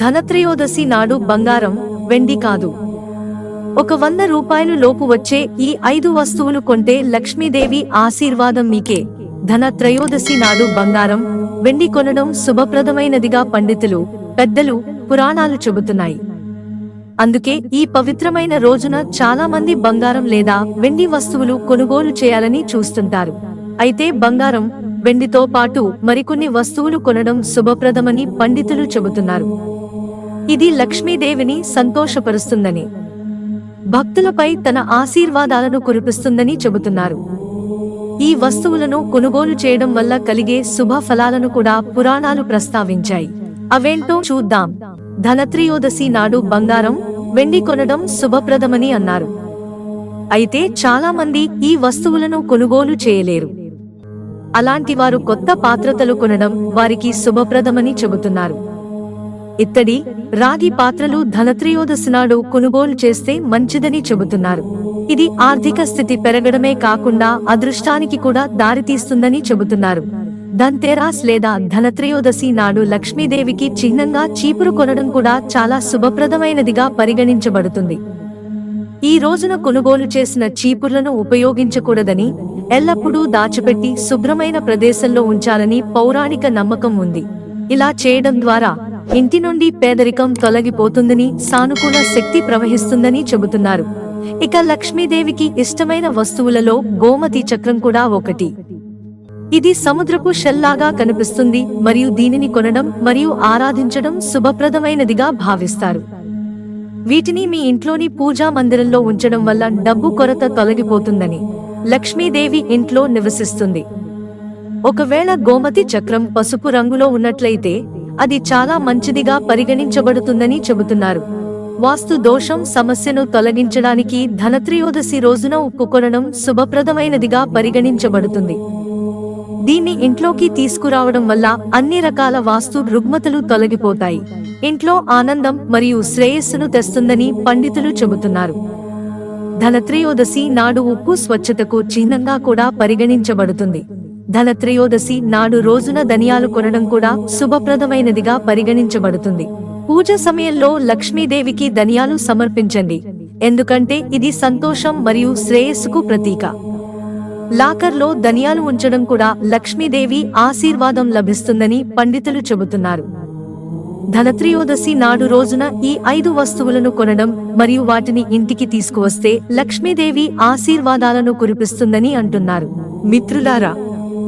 ధనత్రయోదశి నాడు బంగారం వెండి కాదు. ఒక వంద రూపాయలు లోపు వచ్చే ఈ ఐదు వస్తువులు కొంటే లక్ష్మీదేవి ఆశీర్వాదం మీకే. ధన త్రయోదశి నాడు బంగారం వెండి కొనడం శుభప్రదమైనదిగా పండితులు పెద్దలు పురాణాలు చెబుతున్నాయి. అందుకే ఈ పవిత్రమైన రోజున చాలా మంది బంగారం లేదా వెండి వస్తువులు కొనుగోలు చేయాలని చూస్తుంటారు. అయితే బంగారం వెండితో పాటు మరికొన్ని వస్తువులు కొనడం శుభప్రదమని పండితులు చెబుతున్నారు. ఇది లక్ష్మీదేవిని సంతోషపరుస్తుందని. భక్తులపై తన ఆశీర్వాదాలను కురిపిస్తుందని చెబుతున్నారు. ఈ వస్తువులను కొనుగోలు చేయడం వల్ల కలిగే శుభ ఫలాలను కూడా పురాణాలు ప్రస్తావించాయి. అవేంటో చూద్దాం. ధనత్రయోదశి నాడు బంగారం వెండి కొనడం శుభప్రదమని అన్నారు. అయితే చాలా మంది ఈ వస్తువులను కొనుగోలు చేయలేరు. అలాంటి వారు కొత్త పాత్రతలు కొనడం వారికి శుభప్రదమని చెబుతున్నారు. ఇత్తడి రాగి పాత్రలు ధనత్రయోదశి నాడు కొనుగోలు చేస్తే మంచిదని చెబుతున్నారు. ఇది ఆర్థిక స్థితి పెరగడమే కాకుండా అదృష్టానికి కూడా దారితీస్తుందని చెబుతున్నారు. ధన్తేరాస్ లేదా ధనత్రయోదశి నాడు లక్ష్మీదేవికి చిహ్నంగా చీపురు కొనడం కూడా చాలా శుభప్రదమైనదిగా పరిగణించబడుతుంది. ఈ రోజున కొనుగోలు చేసిన చీపుర్లను ఉపయోగించకూడదని ఎల్లప్పుడూ దాచిపెట్టి శుభ్రమైన ప్రదేశంలో ఉంచాలని పౌరాణిక నమ్మకం ఉంది. ఇలా చేయడం ద్వారా ఇంటి నుండి పేదరికం తొలగిపోతుందని సానుకూల శక్తి ప్రవహిస్తుందని చెబుతున్నారు. ఇక లక్ష్మీదేవికి ఇష్టమైన వస్తువులలో గోమతి చక్రం కూడా ఒకటి. ఇది సముద్రపు షెల్లాగా కనిపిస్తుంది మరియు దీనిని కొనడం మరియు ఆరాధించడం శుభప్రదమైనదిగా భావిస్తారు. వీటిని మీ ఇంట్లోని పూజా మందిరంలో ఉంచడం వల్ల డబ్బు కొరత తొలగిపోతుందని లక్ష్మీదేవి ఇంట్లో నివసిస్తుంది. ఒకవేళ గోమతి చక్రం పసుపు రంగులో ఉన్నట్లయితే అది చాలా మంచిదిగా పరిగణించబడుతుందని చెబుతున్నారు. వాస్తు దోషం సమస్యను తొలగించడానికి ధనత్రయోదశి రోజున ఉప్పు కొనడం శుభప్రదమైనదిగా పరిగణించబడుతుంది. దీన్ని ఇంట్లోకి తీసుకురావడం వల్ల అన్ని రకాల వాస్తు రుగ్మతలు తొలగిపోతాయి. ఇంట్లో ఆనందం మరియు శ్రేయస్సును తెస్తుందని పండితులు చెబుతున్నారు. ధనత్రయోదశి నాడు ఉప్పు స్వచ్ఛతకు చిహ్నంగా కూడా పరిగణించబడుతుంది. ధనత్రయోదశి నాడు రోజున ధనియాలు కొనడం కూడా శుభప్రదమైనదిగా పరిగణించబడుతుంది. పూజ సమయంలో లక్ష్మీదేవికి ధనియాలు సమర్పించండి. ఎందుకంటే ఇది సంతోషం మరియు శ్రేయస్సుకు ప్రతీక. లాకర్లో ధనియాలు ఉంచడం కూడా లక్ష్మీదేవి ఆశీర్వాదం లభిస్తుందని పండితులు చెబుతున్నారు. ధనత్రయోదశి నాడు రోజున ఈ ఐదు వస్తువులను కొనడం మరియు వాటిని ఇంటికి తీసుకువస్తే లక్ష్మీదేవి ఆశీర్వాదాలను కురిపిస్తుందని అంటున్నారు. మిత్రులారా